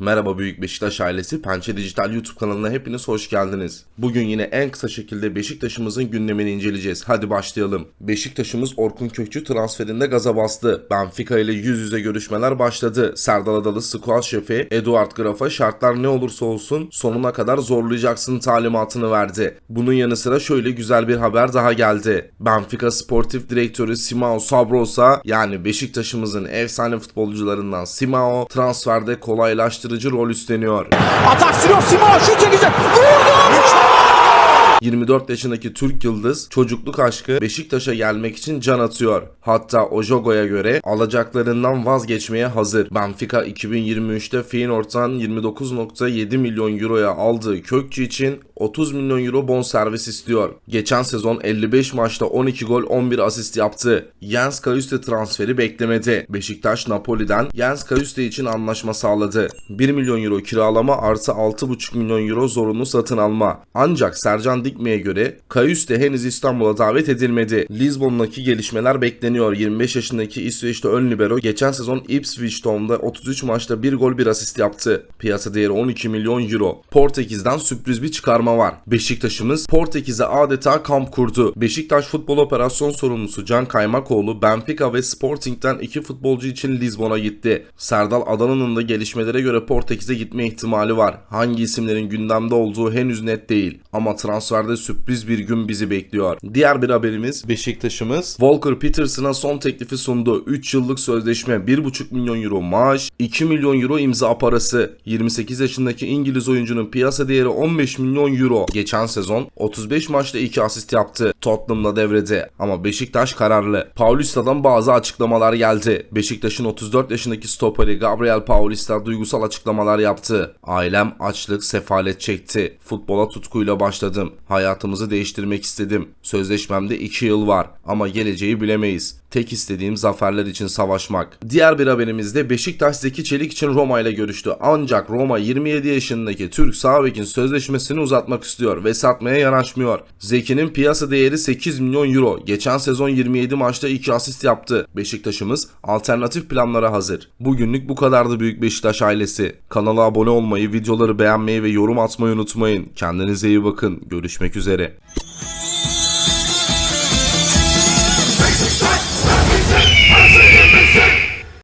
Merhaba Büyük Beşiktaş ailesi, Pençe Dijital YouTube kanalına hepiniz hoş geldiniz. Bugün yine en kısa şekilde Beşiktaş'ımızın gündemini inceleyeceğiz. Hadi başlayalım. Beşiktaş'ımız Orkun Kökçü transferinde gaza bastı. Benfica ile yüz yüze görüşmeler başladı. Serdal Adalı squad şefi Eduard Graf'a şartlar ne olursa olsun sonuna kadar zorlayacaksın talimatını verdi. Bunun yanı sıra şöyle güzel bir haber daha geldi. Benfica Sportif Direktörü Simao Sabrosa yani Beşiktaş'ımızın efsane futbolcularından Simao transferde kolaylaştırıcı rol üstleniyor. Atak sürüyor Simon şut çekecek. Vurdu. 24 yaşındaki Türk Yıldız çocukluk aşkı Beşiktaş'a gelmek için can atıyor. Hatta Ojogo'ya göre alacaklarından vazgeçmeye hazır. Benfica 2023'te Feyenoord'dan 29.7 milyon euroya aldığı Kökçü için 30 milyon euro bonservis istiyor. Geçen sezon 55 maçta 12 gol 11 asist yaptı. Jens Kayuste transferi beklemedi. Beşiktaş Napoli'den Jens Kayuste için anlaşma sağladı. 1 milyon euro kiralama artı 6,5 milyon euro zorunlu satın alma. Ancak Sercan Dikme'ye göre Kayuste henüz İstanbul'a davet edilmedi. Lizbon'daki gelişmeler bekleniyor. 25 yaşındaki İsveçli ön libero geçen sezon Ipswich Town'da 33 maçta 1 gol 1 asist yaptı. Piyasa değeri 12 milyon euro. Portekiz'den sürpriz bir çıkarma var. Beşiktaş'ımız Portekiz'e adeta kamp kurdu. Beşiktaş futbol operasyon sorumlusu Can Kaymakoğlu Benfica ve Sporting'den iki futbolcu için Lizbon'a gitti. Serdal Adana'nın da gelişmelere göre Portekiz'e gitme ihtimali var. Hangi isimlerin gündemde olduğu henüz net değil. Ama transferde sürpriz bir gün bizi bekliyor. Diğer bir haberimiz Beşiktaş'ımız Volker Peterson'a son teklifi sundu. 3 yıllık sözleşme 1,5 milyon euro maaş, 2 milyon euro imza parası. 28 yaşındaki İngiliz oyuncunun piyasa değeri 15 milyon euro. Geçen sezon 35 maçta 2 asist yaptı. Tottenham'da devrede ama Beşiktaş kararlı. Paulista'dan bazı açıklamalar geldi. Beşiktaş'ın 34 yaşındaki stoperi Gabriel Paulista duygusal açıklamalar yaptı. Ailem açlık, sefalet çekti. Futbola tutkuyla başladım. Hayatımızı değiştirmek istedim. Sözleşmemde 2 yıl var ama geleceği bilemeyiz. Tek istediğim zaferler için savaşmak. Diğer bir haberimizde Beşiktaş Zeki Çelik için Roma ile görüştü. Ancak Roma 27 yaşındaki Türk sağ bekin sözleşmesini uzatmak istiyor ve satmaya yanaşmıyor. Zeki'nin piyasa değeri 8 milyon euro. Geçen sezon 27 maçta 2 asist yaptı. Beşiktaş'ımız alternatif planlara hazır. Bugünlük bu kadardı Büyük Beşiktaş ailesi. Kanala abone olmayı, videoları beğenmeyi ve yorum atmayı unutmayın. Kendinize iyi bakın. Görüşmek üzere.